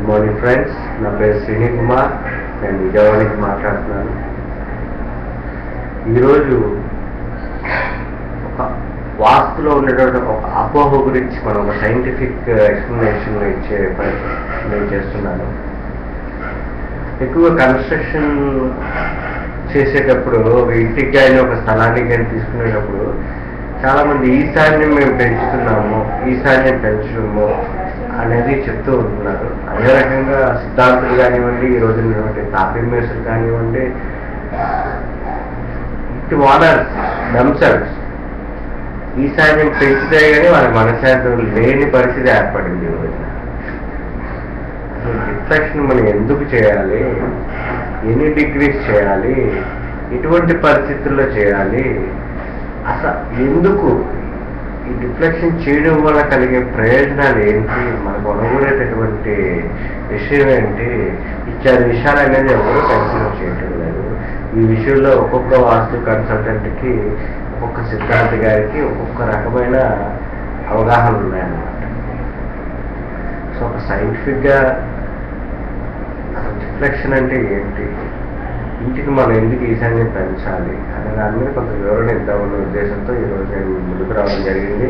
Good morning friends నా పేరు శ్రీని కుమార్ నేను విజయవాడ నుంచి మాట్లాడుతున్నాను ఈరోజు ఒక వాస్తులో ఉండేటువంటి ఒక అపోహ గురించి మనం ఒక సైంటిఫిక్ ఎక్స్ప్లెనేషన్ uh, ఇచ్చే పని నేను చేస్తున్నాను. ఎక్కువ కన్స్ట్రక్షన్ చేసేటప్పుడు ఒక ఇంటికి కానీ ఒక స్థలానికి కానీ తీసుకునేటప్పుడు చాలామంది ఈశాన్యం మేము పెంచుతున్నాము ఈశాన్యం పెంచడము అనేది చెప్తూ ఉంటున్నారు. అదే రకంగా సిద్ధాంతులు కానివ్వండి ఈ రోజు ఉన్నటువంటి కానివ్వండి ఇటు వానర్స్ దమ్సెల్స్ ఈశాన్యం పెంచితే కానీ వాళ్ళ మనశాంతం లేని పరిస్థితి ఏర్పడింది ఈ రోజున. అసలు మనం ఎందుకు చేయాలి? ఎన్ని డిగ్రీస్ చేయాలి? ఎటువంటి పరిస్థితుల్లో చేయాలి? అసలు ఎందుకు ఈ డిఫ్లెక్షన్ చేయడం వల్ల కలిగే ప్రయోజనాలు ఏంటి? మనకు అనుకునేటటువంటి విషయం ఏంటి? ఇచ్చారు విషయాలు అనేది ఎవరు కన్సిడర్ చేయటం లేదు. ఈ విషయంలో ఒక్కొక్క వాస్తు కన్సల్టెంట్కి ఒక్కొక్క సిద్ధాంతి గారికి ఒక్కొక్క రకమైన అవగాహన ఉన్నాయన్నమాట. సో ఒక సైంటిఫిక్గా రిఫ్లెక్షన్ డిఫ్లెక్షన్ అంటే ఏంటి? ఇంటికి మనం ఎందుకు ఈశాన్యం పెంచాలి అనే దాని మీద కొంత వివరణ ఇద్దామన్న ఉద్దేశంతో ఈరోజు నేను ముందుకు రావడం జరిగింది.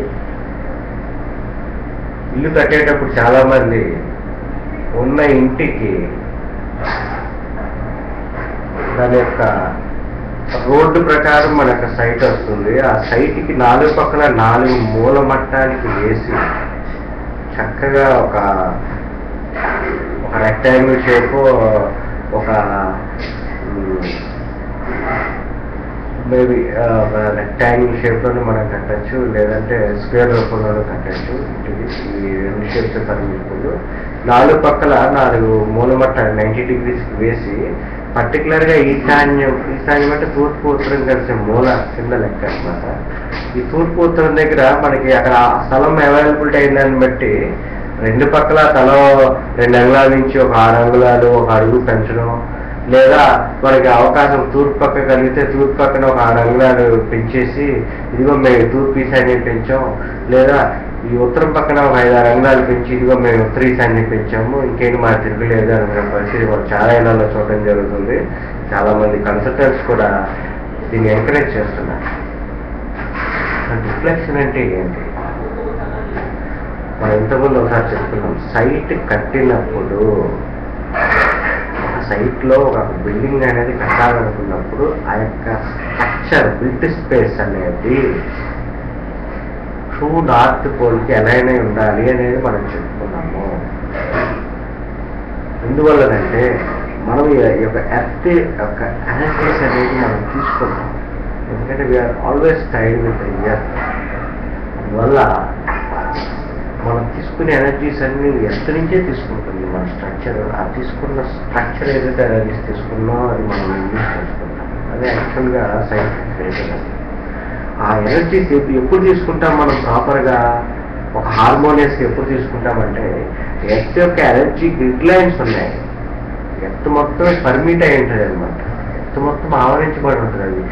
ఇల్లు కట్టేటప్పుడు చాలామంది ఉన్న ఇంటికి దాని యొక్క రోడ్డు ప్రకారం మన యొక్క సైట్ వస్తుంది. ఆ సైట్కి నాలుగు పక్కల నాలుగు మూల మట్టానికి వేసి చక్కగా ఒక ఒక రెక్టాంగిల్ షేప్ ఒక మేబీ రెక్టాంగిల్ షేప్లోనే మనం కట్టచ్చు లేదంటే స్క్వేర్ రూపంలోనే కట్టచ్చు. ఇంటికి ఈ రెండు షేప్స్ పరిమితులు. నాలుగు పక్కల నాలుగు మూలమట్ట నైంటీ డిగ్రీస్కి వేసి పర్టికులర్గా ఈశాన్యం ఈశాన్యం అంటే తూర్పు ఉత్తరం కలిసే మూల కింద లెక్క అనమాట ఈ తూర్పు ఉత్తరం దగ్గర మనకి అక్కడ స్థలం అవైలబిలిటీ అయిందాన్ని బట్టి రెండు పక్కల తల రెండు అంగుళాల నుంచి ఒక ఆరు అంగుళాలు ఒక అడుగు పెంచడం లేదా మనకి అవకాశం తూర్పు పక్క కలిగితే తూర్పు పక్కన ఒక ఆరు అంగుళాలు పెంచేసి ఇదిగో మేము తూర్పు ఈశాన్యం పెంచాం. లేదా ఈ ఉత్తరం పక్కన ఒక ఐదు ఆరు అంగుళాలు పెంచి ఇదిగో మేము ఉత్తర ఈశాన్యం పెంచాము. ఇంకేంటి మా తిరగలేదు అనుకున్న పరిస్థితి మనం చాలా ఇళ్ళలో చూడడం జరుగుతుంది. చాలా మంది కన్సల్టెంట్స్ కూడా దీన్ని ఎంకరేజ్ చేస్తున్నారు. రిఫ్లెక్షన్ అంటే ఏంటి? మనం ఇంతకుముందు ఒకసారి చెప్తున్నాం. సైట్ కట్టినప్పుడు సైట్లో ఒక బిల్డింగ్ అనేది కట్టాలనుకున్నప్పుడు ఆ యొక్క స్ట్రక్చర్ బిల్ట్ స్పేస్ అనేది ట్రూ నార్త్ పోల్కి ఎలానే ఉండాలి అనేది మనం చెప్పుకున్నాము. ఎందువల్లనంటే మనం ఈ యొక్క ఎర్త్ యొక్క ఎనర్జీస్ అనేది మనం తీసుకున్నాం. ఎందుకంటే we're always tied with year అందువల్ల తీసుకునే ఎనర్జీస్ అన్ని ఎంత నుంచే తీసుకుంటుంది? మన స్ట్రక్చర్ ఆ తీసుకున్న స్ట్రక్చర్ ఏదైతే ఎనర్జీస్ తీసుకున్నామో అది మనం యూజ్ చేసుకుంటాం. అదే యాక్చువల్గా సైంటిఫిక్ అది. ఆ ఎనర్జీస్ ఎప్పుడు తీసుకుంటాం మనం ప్రాపర్గా ఒక హార్మోనియస్ ఎప్పుడు తీసుకుంటామంటే ఎర్త్ యొక్క ఎనర్జీ గ్రిడ్ లైన్స్ ఉన్నాయి. ఎర్త్ మొత్తం పర్మిట్ అయి ఉంటుంది అనమాట ఎర్త్ మొత్తం ఆవరించబడి ఉంటుంది అది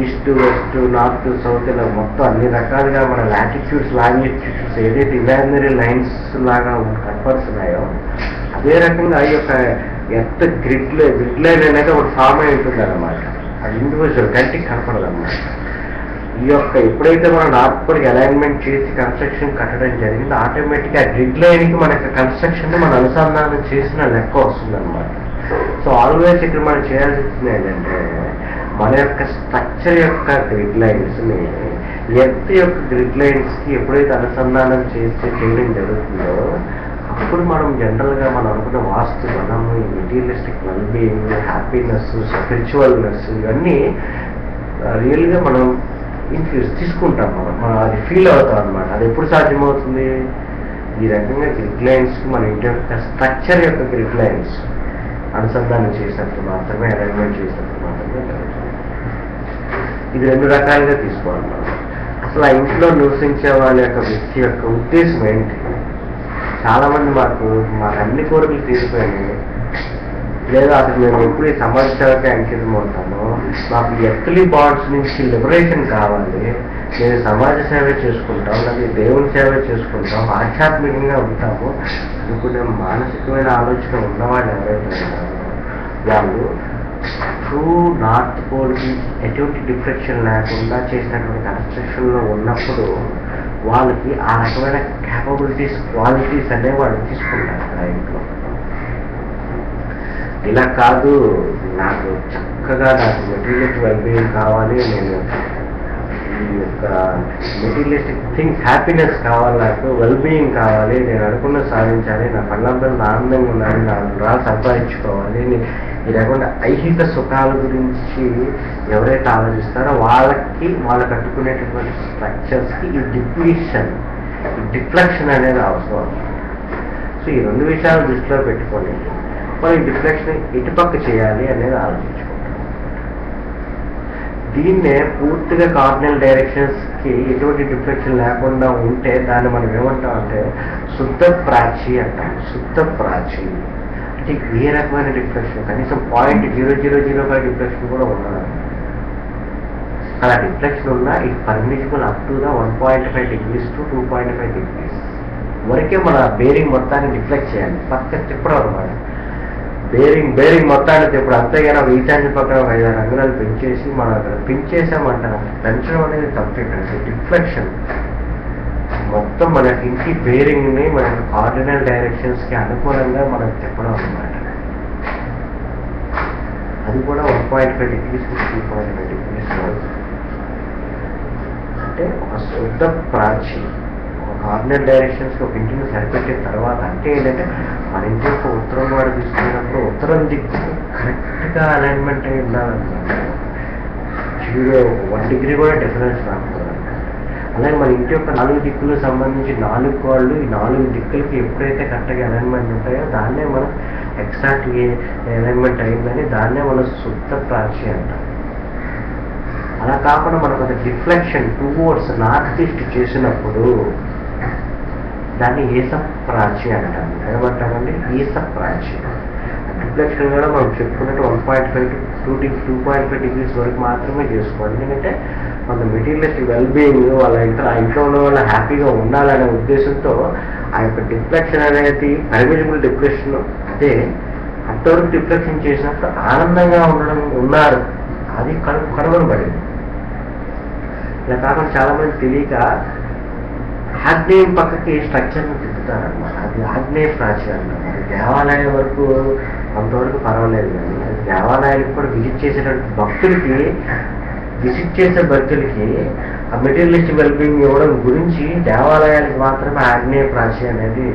ఈస్ట్ వెస్ట్ నార్త్ సౌత్ ఇలా మొత్తం అన్ని రకాలుగా మన లాటిట్యూడ్స్ లాంగిట్యూడ్స్ ఏదైతే ఇమాజినరీ లైన్స్ లాగా కనపరుస్తున్నాయో అదే రకంగా ఈ యొక్క ఎంత గ్రిడ్ గ్రిడ్ లైన్ అనేది ఒకటి ఫామ్ అయి ఉంటుంది అనమాట అది ఇండివిజువల్ కంటికి కనపడదు అనమాట ఈ యొక్క ఎప్పుడైతే మనం నార్త్ పోల్కి అలైన్మెంట్ చేసి కన్స్ట్రక్షన్ కట్టడం జరిగిందో ఆటోమేటిక్గా ఆ గ్రిడ్ లైన్కి మన యొక్క కన్స్ట్రక్షన్ మనం అనుసంధానం చేసిన లెక్క వస్తుంది అనమాట సో ఆల్వేస్ ఇక్కడ మనం చేయాల్సింది ఏంటంటే మన యొక్క స్ట్రక్చర్ యొక్క గ్రిడ్ లైన్స్ని ఎర్త్ యొక్క గ్రిడ్ లైన్స్కి ఎప్పుడైతే అనుసంధానం చేస్తే చేయడం జరుగుతుందో అప్పుడు మనం జనరల్గా మనం అనుకున్న వాస్తు మనము ఈ మెటీరియలిస్టిక్ వెల్బీయింగ్ హ్యాపీనెస్ స్పిరిచువల్నెస్ ఇవన్నీ రియల్గా మనం ఇన్ఫ్యూజ్ తీసుకుంటాం మనం. మనం అది ఫీల్ అవుతాం అనమాట అది ఎప్పుడు సాధ్యమవుతుంది? ఈ రకంగా గ్రిడ్ లైన్స్ మన ఇంటి యొక్క స్ట్రక్చర్ యొక్క గ్రిడ్ లైన్స్ అనుసంధానం చేసినప్పుడు మాత్రమే అరేంజ్మెంట్ చేసినప్పుడు మాత్రమే జరుగుతుంది. ఇది రెండు రకాలుగా తీసుకోవాలి. అసలు ఆ ఇంట్లో నివసించే వాళ్ళ యొక్క వ్యక్తి యొక్క ఉద్దేశం ఏంటి? చాలామంది మాకు మాకు అన్ని కోరికలు తీరిపోయినాయి లేదా అసలు మేము ఎప్పుడు ఈ సమాజ అంకితం అవుతాము మాకు ఎర్త్లీ బాండ్స్ నుంచి లిబరేషన్ కావాలి. నేను సమాజ సేవ చేసుకుంటాం లేదా దేవుని సేవ చేసుకుంటాం ఆధ్యాత్మికంగా ఉంటాము. అనుకునే మానసికమైన ఆలోచన ఉన్నవాళ్ళు ఎవరైతే ఉన్నారో వాళ్ళు ట్రూ నార్త్ పోల్కి ఎటువంటి డిఫ్లెక్షన్ లేకుండా చేసినటువంటి కన్స్ట్రక్షన్లో ఉన్నప్పుడు వాళ్ళకి ఆ రకమైన క్యాపబిలిటీస్ క్వాలిటీస్ అనేవి వాళ్ళు తీసుకుంటారు ఆ ఇంట్లో. ఇలా కాదు నాకు చక్కగా నాకు మెటీరియల్ వెల్బీయింగ్ కావాలి నేను ఈ యొక్క మెటీరియలిస్టిక్ థింగ్స్ హ్యాపీనెస్ కావాలి నాకు వెల్బీయింగ్ కావాలి నేను అనుకున్న సాధించాలి నా పళ్ళందరూ ఆనందంగా ఉండాలి నా రా సంపాదించుకోవాలి లేకుండా ఐహిక సుఖాల గురించి ఎవరైతే ఆలోచిస్తారో వాళ్ళకి వాళ్ళు కట్టుకునేటటువంటి స్ట్రక్చర్స్కి ఈ డిప్లీషన్ డిఫ్లెక్షన్ అనేది అవసరం. సో ఈ రెండు విషయాలు దృష్టిలో పెట్టుకొని మనం ఈ డిఫ్లెక్షన్ ఇటుపక్క చేయాలి అనేది ఆలోచించుకుంటాం. దీన్నే పూర్తిగా కార్డినల్ డైరెక్షన్స్కి ఎటువంటి డిఫ్లెక్షన్ లేకుండా ఉంటే దాన్ని మనం ఏమంటాం అంటే శుద్ధ ప్రాచి అంటాం. శుద్ధ ప్రాచీ. అంటే ఏ రకమైన డిప్రెషన్ కనీసం point zero zero zero five depression కూడా ఉండదు. అలా డిప్రెషన్ ఉన్నా it permissible up to the one point five degrees to two point five degrees వరకే మన బేరింగ్ మొత్తాన్ని డిఫ్లెక్ట్ చేయాలి. పక్క తిప్పడం అనమాట బేరింగ్ బేరింగ్ మొత్తాన్ని తిప్పడం అంతేగాని ఒక ఈశాన్య పక్కన ఒక ఐదారు అంగుళాలు పెంచేసి మనం అక్కడ పెంచేసామంటారు పెంచడం అనేది తప్పు ఇక్కడ డిఫ్లెక్షన్ మొత్తం మనకి ఇంటి బేరింగ్ని మన కార్డినల్ డైరెక్షన్స్కి అనుకూలంగా మనం చెప్పడం అనమాట అది కూడా one point five degrees three point five degrees అంటే ఒక శుద్ధ ప్రాచి ఒక ఆర్డినల్ డైరెక్షన్స్ ఒక ఇంటిని సరిపెట్టిన తర్వాత అంటే ఏంటంటే మన ఇంటి యొక్క ఉత్తరం వాడు తీసుకున్నప్పుడు ఉత్తరం దిక్కు కరెక్ట్గా అలైన్మెంట్ అయి ఉండాలన్నమాట. జీరో వన్ డిగ్రీ కూడా డిఫరెన్స్ రాకూడదు. అలాగే మన ఇంటి యొక్క నాలుగు దిక్కులకు సంబంధించి నాలుగు కోళ్ళు ఈ నాలుగు దిక్కులకి ఎప్పుడైతే కరెక్ట్గా అలైన్మెంట్ ఉంటాయో దాన్నే మనం ఎగ్జాక్ట్ ఏ అలైన్మెంట్ అయిందని దాన్నే మనం శుద్ధ ప్రాచి అంటాం. అలా కాకుండా మనకు ఒక డిఫ్లెక్షన్ టువర్డ్స్ నార్త్ ఈస్ట్ చేసినప్పుడు దాన్ని ఏసప్రాచి అంటాం. ఏమంటామండి? ఈసప్రాచి డిఫ్లెక్షన్ కూడా మనం చెప్పుకున్నట్టు one point five to two two point five degrees వరకు మాత్రమే చేసుకోవాలి. ఎందుకంటే మన మెటీరియలిస్ట్ వెల్బీయింగ్ వాళ్ళ ఇంట్లో ఆ ఇంట్లో ఉన్న వాళ్ళు హ్యాపీగా ఉండాలనే ఉద్దేశంతో ఆ యొక్క డిప్లెక్షన్ అనేది పర్మిజిబుల్ డిప్రెషన్ అదే అంతవరకు డిప్లెక్షన్ చేసినప్పుడు ఆనందంగా ఉండడం ఉన్నారు. అది కను కనుగొనబడింది ఇలా కాకుండా చాలా మంది తెలియక ఆగ్నేయం పక్కకి స్ట్రక్చర్ని తిప్పుతారనమాట అది ఆగ్నేయ ప్రాచీన అది దేవాలయం వరకు అంతవరకు పర్వాలేదు కానీ అది దేవాలయానికి కూడా విజిట్ చేసేటువంటి భక్తులకి విజిట్ చేసే భక్తులకి ఆ మెటీరియలిస్ట్ వెల్బీయింగ్ ఇవ్వడం గురించి దేవాలయాలకు మాత్రమే ఆగ్నేయ ప్రాచి అనేది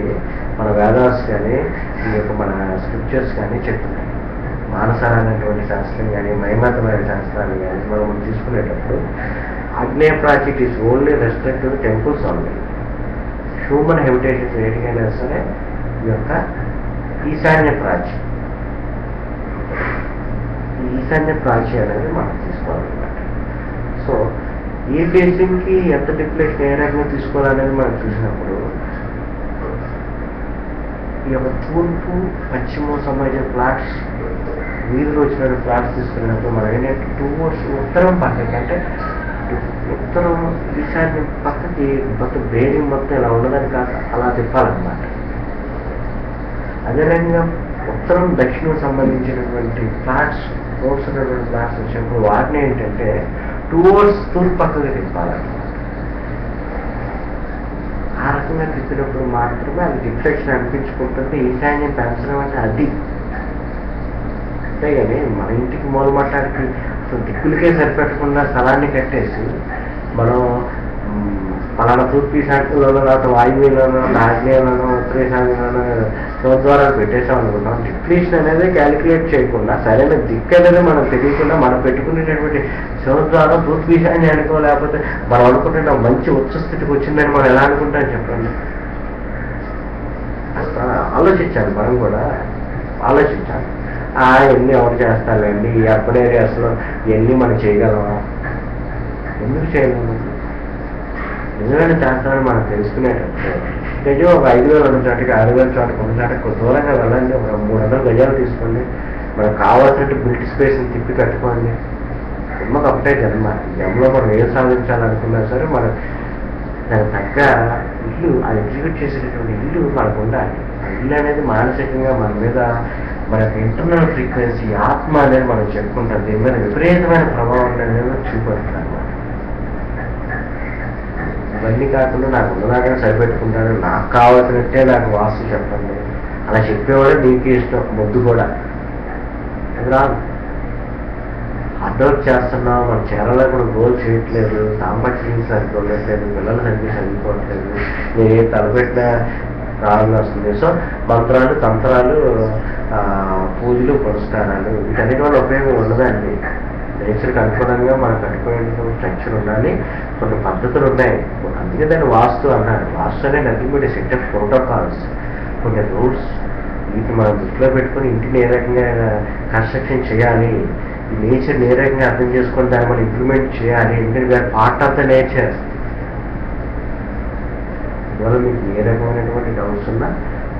మన వేదాస్ కానీ ఈ యొక్క మన స్క్రిప్చర్స్ కానీ చెప్తున్నాయి. మానసార శాస్త్రం కానీ మహిమతమైన శాస్త్రాలు కానీ మనం తీసుకునేటప్పుడు ఆగ్నేయ Prachi it is only respect temples only human habitations ఏటికైనా సరే ఈ యొక్క ఈశాన్య ప్రాచీ ఈశాన్య ప్రాచీ అనేది మనం తీసుకోవాలి. సో ఏ బేసింగ్కి ఎంత డిప్లేషన్ ఏ రకంగా తీసుకోవాలనేది మనం చూసినప్పుడు ఈ యొక్క తూర్పు పశ్చిమ సంబంధించిన ఫ్లాట్స్ వీధిలో వచ్చిన ఫ్లాట్స్ తీసుకున్నప్పుడు మనం ఏంటంటే టూ ఉత్తరం పక్కకి అంటే ఉత్తరం ఈశాన్యం పక్కకి మొత్తం బేరింగ్ మొత్తం ఇలా ఉండదని కాదు అలా తిప్పాలన్నమాట అదేవిధంగా ఉత్తరం దక్షిణం సంబంధించినటువంటి ఫ్లాట్స్ రోడ్స్ ఉన్నటువంటి ఫ్లాట్స్ వచ్చినప్పుడు వాటిని ఏంటంటే టువర్డ్స్ తూర్పు పక్కకి తిప్పాలన్నమాట ఆ రకంగా తిప్పినప్పుడు మాత్రమే అది రిఫ్లెక్షన్ అనిపించుకుంటుంది. ఈశాన్యం పెంచడం అంటే అది. అంతేగాని మన ఇంటికి మూలమట్టానికి అసలు దిక్కులకే సరిపెట్టకుండా స్థలాన్ని కట్టేసి మనం పలానా తూర్పు ఈశాన్యంలోనో లేకపోతే వాయువ్యంలోనో ఆగ్నేయంలోనో ఉత్తర ఈశాన్యంలోనో పెట్టేసాం అనుకుంటాం. డిప్లీషన్ అనేది క్యాలిక్యులేట్ చేయకుండా సరైన దిక్కు అనేది మనం తెలియకుండా మనం పెట్టుకునేటటువంటి శివద్వారం తూర్పు అనుకో లేకపోతే మనం అనుకుంటున్న మంచి ఉచ్చస్థితికి వచ్చిందని మనం ఎలా అనుకుంటాం చెప్పండి? ఆలోచించాలి మనం కూడా ఆలోచించాలి. ఆ ఎన్ని ఎవరు చేస్తారండి ఈ అర్బన్ ఏరియాస్లో ఇవన్నీ మనం చేయగలమా? ఎందుకు చేయగలము నిజమైన చేస్తామని మనం తెలుసుకునేటప్పుడు గజం ఒక ఐదు వేలు ఉన్న చోటకి ఆరు వేల చోటకి ఉన్న చోటకి దూరంగా వెళ్ళండి ఒక మూడు వందల గజాలు తీసుకోండి. మనకు కావాల్సినట్టు బిల్ట్ స్పేస్ని తిప్పి కట్టుకోండి. జన్మకు ఒకటే జన్మ. జన్మలో మనం ఏం సాధించాలనుకున్నా సరే మనం దానికి తగ్గ ఇల్లు ఆ ఎగ్జిక్యూట్ చేసేటటువంటి ఇల్లు మనకు ఉండాలి. ఇల్లు అనేది మానసికంగా మన మీద మనకు ఇంటర్నల్ ఫ్రీక్వెన్సీ ఆత్మ అనేది మనం చెప్పుకుంటాం. దీని మీద విపరీతమైన ప్రభావం అనేది చూపెడతాం అన్నమాట ఇవన్నీ కాకుండా నాకు ఉన్నదాకనే సరిపెట్టుకుంటాను. నాకు కావాల్సినట్టే నాకు వాస్తు చెప్పండి. అలా చెప్పేవాడు నీకు ఇష్టం ముద్దు కూడా. రాదు. హార్డ్ చేస్తున్నాం మన చీరలో కూడా గోల్ చేయట్లేదు దాంపత్యం సరిపోలేదు ఉండట్లేదు పిల్లలు సరిగ్గా చదువుకోవట్లేదు నేను ఏ తలపెట్టినా రావాలని వస్తుంది. సో మంత్రాలు తంత్రాలు పూజలు పురస్కారాలు వీటన్నిటి వల్ల ఉపయోగం ఉండదండి. నేచర్కి అనుగుణంగా మనకు కట్టుకునే స్ట్రక్చర్ ఉండాలి. కొన్ని పద్ధతులు ఉన్నాయి. అందుకే దాన్ని వాస్తు అన్నారు. వాస్తు అనే nothing but set of protocols. కొన్ని రూల్స్ వీటిని మనం దృష్టిలో పెట్టుకొని ఇంటిని ఏ రకంగా కన్స్ట్రక్షన్ చేయాలి? నేచర్ ఏ రకంగా అర్థం చేసుకొని దాన్ని మనం ఇంప్లిమెంట్ చేయాలి ఎందుకంటే పార్ట్ ఆఫ్ ద నేచర్ అందువల్ల మీకు ఏ రకమైనటువంటి డౌట్స్ ఉన్నా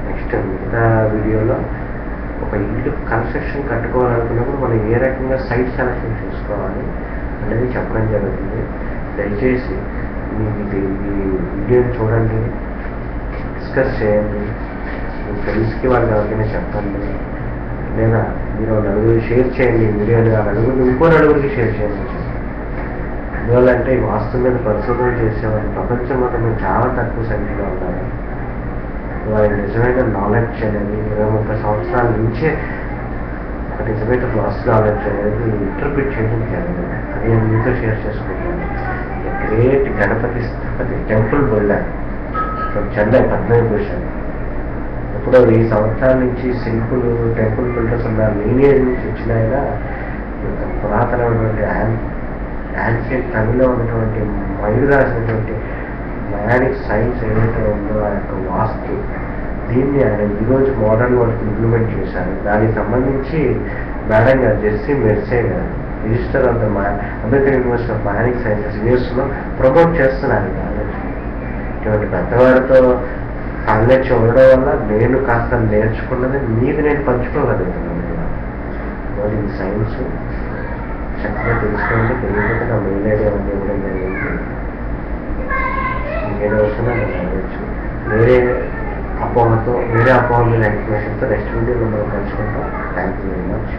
నెక్స్ట్ మిగతా వీడియోలో ఒక ఇల్లు కన్స్ట్రక్షన్ కట్టుకోవాలనుకున్నప్పుడు మనం ఏ రకంగా సైట్ సెలెక్షన్ చేసుకోవాలి అనేది చెప్పడం జరుగుతుంది. దయచేసి మీ వీడియోని చూడండి డిస్కస్ చేయండి. మీ ఫ్రెండ్స్కి వాళ్ళకి ఎవరికైనా చెప్పండి. లేదా మీరు నలుగురికి షేర్ చేయండి వీడియోని ఆ నలుగురిని ఇంకో నలుగురికి షేర్ చేయండి. అందువల్ల అంటే ఈ వాస్తు మీద పరిశోధన చేసేవాళ్ళు ప్రపంచం మొత్తం చాలా తక్కువ సంఖ్యలో ఉన్నారు. వారి నిజమైన నాలెడ్జ్ అనేది ఇరవై ముప్పై సంవత్సరాల నుంచే ఒక నిజమైన వాస్తు నాలెడ్జ్ అనేది ఇంటర్ప్రిట్ చేయడం జరిగింది. అది నేను మీతో షేర్ చేసుకుంటాను. Great Ganapati Sthapati temple builder from Chennai Padma Bhushan ఇప్పుడు ఈ సంవత్సరాల నుంచి శిల్పులు టెంపుల్ బిల్డర్స్ ఉన్న లీనియర్ నుంచి వచ్చిన ఆయన పురాతనమైనటువంటి యాన్షియట్ తమిళలో ఉన్నటువంటి మైలు రాసినటువంటి మయానిక్ సైన్స్ ఏదైతే ఉందో ఆ యొక్క వాస్తు దీన్ని ఆయన ఈరోజు మోడర్న్ వర్క్ ఇంప్లిమెంట్ చేశారు. దానికి సంబంధించి మేడం గారు జెస్సీ మెర్సే గారు register of the American university of manic sciences యూఎస్లో ప్రమోట్ చేస్తున్నారు ఇటువంటి పెద్దవారితో నాలెడ్జ్ ఉండడం వల్ల నేను కాస్త నేర్చుకున్నది మీకు నేను పంచుకోగలుగుతున్నాను. మరి ఇది సైన్స్ చక్కగా తెలుసుకోండి తెలియకపోతే నా మెయిల్ ఐడియా ఉంది ఇవ్వడం జరిగింది. ఇంకేదో వస్తున్నా నేను వేరే అపోహతో వేరే అపోహ మీద ఇన్ఫర్మేషన్తో నెక్స్ట్ వీడియోలో మనం కలుసుకుంటాం థ్యాంక్ యూ వెరీ మచ్